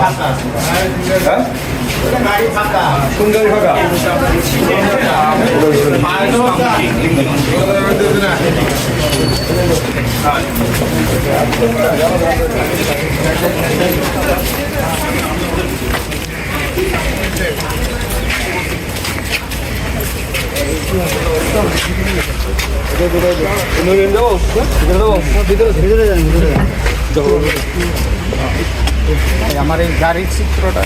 হ্যাঁ কোন গাড়ি ফাঁকা আমার এই গাড়ির চিত্রটা।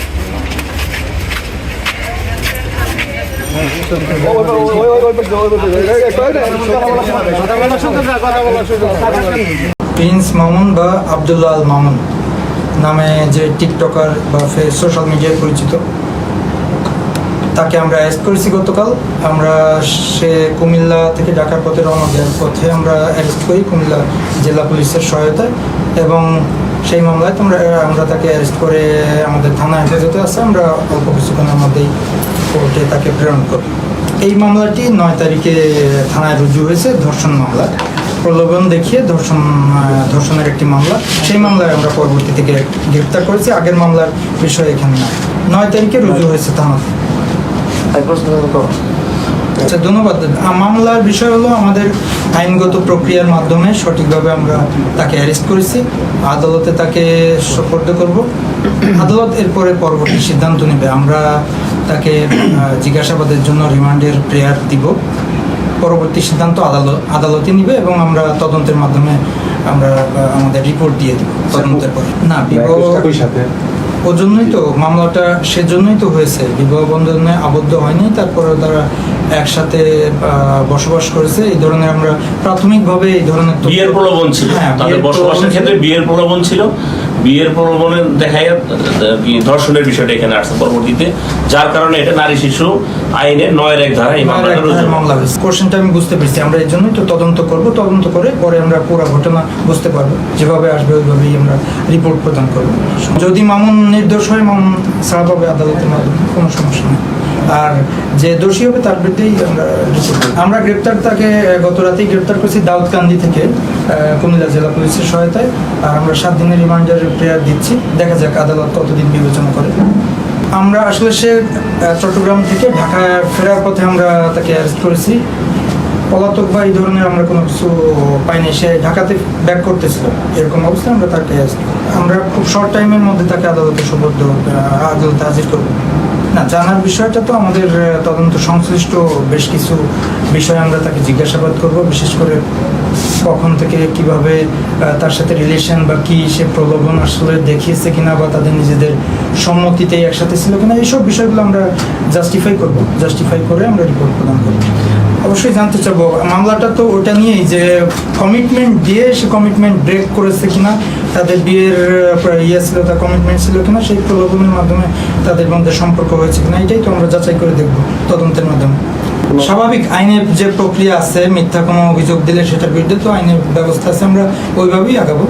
প্রিন্স মামুন বা আবদুল্লাহ আল মামুন নামে যে টিকটকার বা সোশ্যাল মিডিয়ায় পরিচিত। তাকে আমরা অ্যারেস্ট করেছি গতকাল। আমরা সে কুমিল্লা থেকে ঢাকার পথে রওনা দেওয়ার পথে আমরা অ্যারেস্ট করি কুমিল্লা জেলা পুলিশের সহায়তায় এবং সেই মামলায় তোমরা আমরা তাকে অ্যারেস্ট করে আমাদের থানা হেফাজতে আছে আমরা অল্প কিছুক্ষণের মধ্যেই কোর্টে তাকে প্রেরণ করি এই মামলাটি নয় তারিখে থানায় রুজু হয়েছে ধর্ষণ মামলা। প্রলোভন দেখিয়ে ধর্ষণ ধর্ষণের একটি মামলা। সেই মামলায় আমরা পরবর্তী থেকে গ্রেপ্তার করেছি আগের মামলার বিষয় এখানে নয় তারিখে রুজু হয়েছে থানাতে। আচ্ছা ধন্যবাদ। মামলার বিষয় হলো আমাদের আইনগত প্রক্রিয়ার মাধ্যমে সঠিকভাবে আমরা তাকে অ্যারেস্ট করেছি। আদালতে তাকে সোপর্দ করব। আদালত এরপরে পরবর্তী সিদ্ধান্ত নেবে। আমরা তাকে জিজ্ঞাসাবাদের জন্য রিমান্ডের প্রেয়ার দিব। পরবর্তী সিদ্ধান্ত আদালত আদালতে নিবে এবং আমরা তদন্তের মাধ্যমে আমরা আমাদের রিপোর্ট দিয়ে দিব তদন্তের পরে। না বিবাহ একই সাথে। ওর জন্যই তো মামলাটা সেজন্যই তো হয়েছে। বিবাহ বন্ধনে আবদ্ধ হয়নি তারপরে তারা একসাথে বসবাস করেছে। এই ধরনের আমরা প্রাথমিকভাবে এই ধরনের বিয়ের প্রলোভন ছিল। হ্যাঁ, তাদের বসবাসের ক্ষেত্রে বিয়ের প্রলোভন ছিল। বিয়ের প্রলোভনের দেখায় ধর্ষণের বিষয়টা এখানে আসছে পরবর্তীতে। যার কারণে এটা নারী শিশু আইনের নয়ের এক ধারা এই ধরনের মামলা হয়েছে কোশ্চেনটা আমি বুঝতে পেরেছি। আমরা এই জন্যই তো তদন্ত করব। তদন্ত করে পরে আমরা পুরো ঘটনা বুঝতে পারব। যেভাবে আসবে ওইভাবেই আমরা রিপোর্ট প্রদান করব। যদি মামুন নির্দোষ হয় মামুন পাবে আদালতের মাধ্যমে। কোনো সমস্যা নেই। আর যে দোষী হবে তার বিরুদ্ধেই আমরা গ্রেপ্তার, তাকে গত রাতেই গ্রেপ্তার করেছি দাউদকান্দি থেকে কুমিল্লা জেলা পুলিশের সহায়তায়। আর আমরা সাত দিনের রিমান্ডের প্রেয়ার দিচ্ছি। দেখা যাক আদালত কতদিন বিবেচনা করে। আমরা আসলে সে চট্টগ্রাম থেকে ঢাকা ফেরার পথে আমরা তাকে অ্যারেস্ট করেছি। পলাতক বা এই ধরনের আমরা কোনো কিছু পাইনি সে ঢাকাতে ব্যাক করতেছিল। এরকম অবস্থায় আমরা তাকে আমরা খুব শর্ট টাইমের মধ্যে তাকে আদালতে সুবদ্ধ আদালতে হাজির করব। না, জানার বিষয়টা তো আমাদের তদন্ত সংশ্লিষ্ট বেশ কিছু বিষয়ে আমরা তাকে জিজ্ঞাসাবাদ করব, বিশেষ করে কখন থেকে কীভাবে তার সাথে রিলেশন বা কি সে প্রলোভন আসলে দেখিয়েছে কিনা বা তাদের নিজেদের সম্মতিতে একসাথে ছিল কিনা, এইসব বিষয়গুলো আমরা জাস্টিফাই করব জাস্টিফাই করে আমরা রিপোর্ট প্রদান করব। অবশ্যই জানতে চাবো মামলাটা তো ওটা নিয়েই যে কমিটমেন্ট দিয়ে সে কমিটমেন্ট ব্রেক করেছে কিনা তাদের বিয়ের ইয়ে ছিল তার কমিটমেন্ট ছিল কিনা সেই প্রলোভনের মাধ্যমে তাদের মধ্যে সম্পর্ক হয়েছে কিনা এটাই তো আমরা যাচাই করে দেখব তদন্তের মাধ্যমে। স্বাভাবিক আইনের যে প্রক্রিয়া আছে মিথ্যা কোনো অভিযোগ দিলে সেটার বিরুদ্ধে তো আইনের ব্যবস্থা আছে আমরা ওইভাবেই আগাবো।